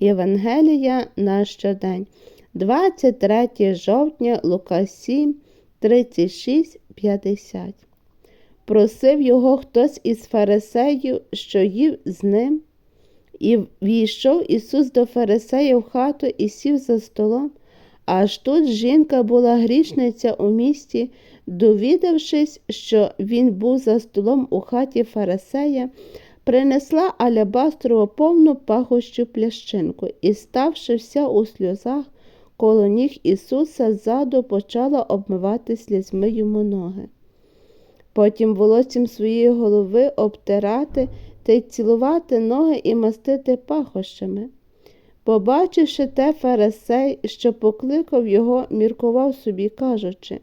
Євангелія на щодень, 23 жовтня, Лука 7, 36, 50. Просив його хтось із фарисеїв, що їв з ним. І війшов Ісус до Фарисея в хату і сів за столом. Аж тут жінка була грішниця у місті, довідавшись, що він був за столом у хаті Фарисея, принесла алябастрову повну пахощу плящинку і, ставши вся у сльозах, коло ніг Ісуса ззаду почала обмивати слізьми йому ноги. Потім волоссям своєї голови обтирати та й цілувати ноги і мастити пахощами. Побачивши те Фарисей, що покликав його, міркував собі, кажучи,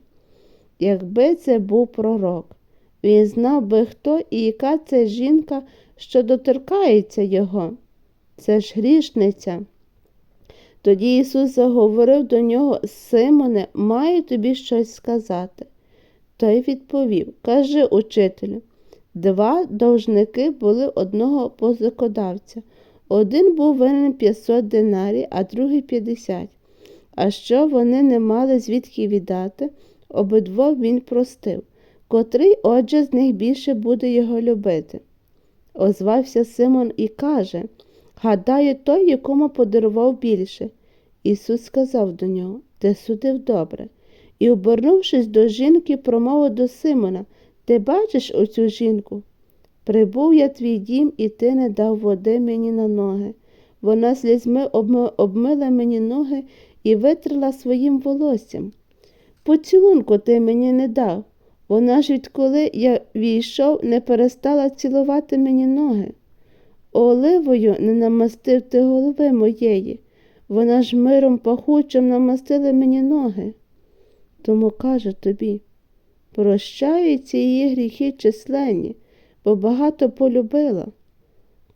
якби це був пророк, він знав би, хто і яка це жінка, що доторкається його. Це ж грішниця. Тоді Ісус заговорив до нього Симоне, маю тобі щось сказати. Той відповів Кажи, учителю, два довжники були одного позакодавця. Один був винен 500 динарій, а другий 50. А що вони не мали звідки віддати, обидвох він простив, котрий, отже, з них більше буде його любити. Озвався Симон і каже Гадаю, той, якому подарував більше. Ісус сказав до нього Ти судив добре. І, обернувшись до жінки, промовив до Симона Ти бачиш оцю жінку? Прибув я твій дім, і ти не дав води мені на ноги. Вона слізьми обмила мені ноги і витрила своїм волоссям. Поцілунку ти мені не дав. Вона ж, відколи я війшов, не перестала цілувати мені ноги. Оливою не намастив ти голови моєї, вона ж миром пахучим намастила мені ноги. Тому кажу тобі, прощаються її гріхи численні, бо багато полюбила.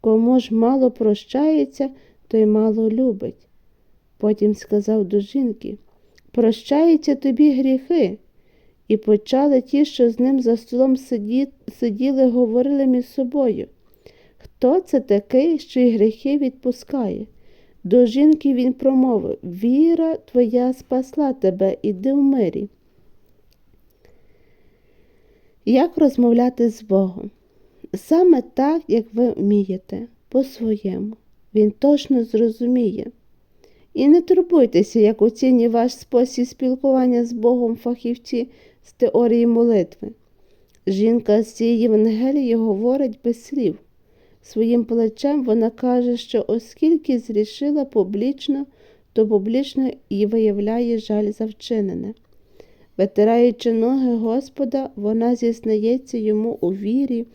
Кому ж мало прощається, той мало любить. Потім сказав до жінки Прощаються тобі гріхи. І почали ті, що з ним за столом сиділи, говорили між собою. Хто це такий, що й гріхи відпускає? До жінки він промовив Віра твоя спасла тебе, іди в мирі. Як розмовляти з Богом? Саме так, як ви вмієте, по-своєму. Він точно зрозуміє. І не турбуйтеся, як оцінює ваш спосіб спілкування з Богом фахівці з теорії молитви. Жінка з цієї Євангелії говорить без слів. Своїм плечем вона каже, що оскільки зрішила публічно, то публічно і виявляє жаль за вчинене. Витираючи ноги Господа, вона зізнається йому у вірі,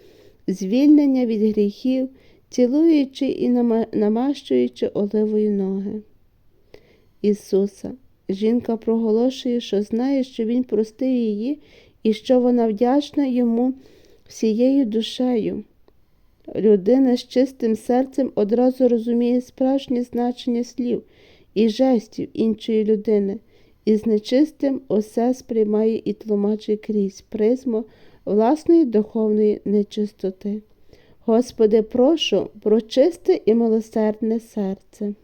звільнення від гріхів, цілуючи і намащуючи оливою ноги. Ісуса. Жінка проголошує, що знає, що Він простив її і що вона вдячна йому всією душею. Людина з чистим серцем одразу розуміє справжнє значення слів і жестів іншої людини, і з нечистим усе сприймає і тлумачить крізь призму власної духовної нечистоти. Господи, прошу про чисте і милосердне серце.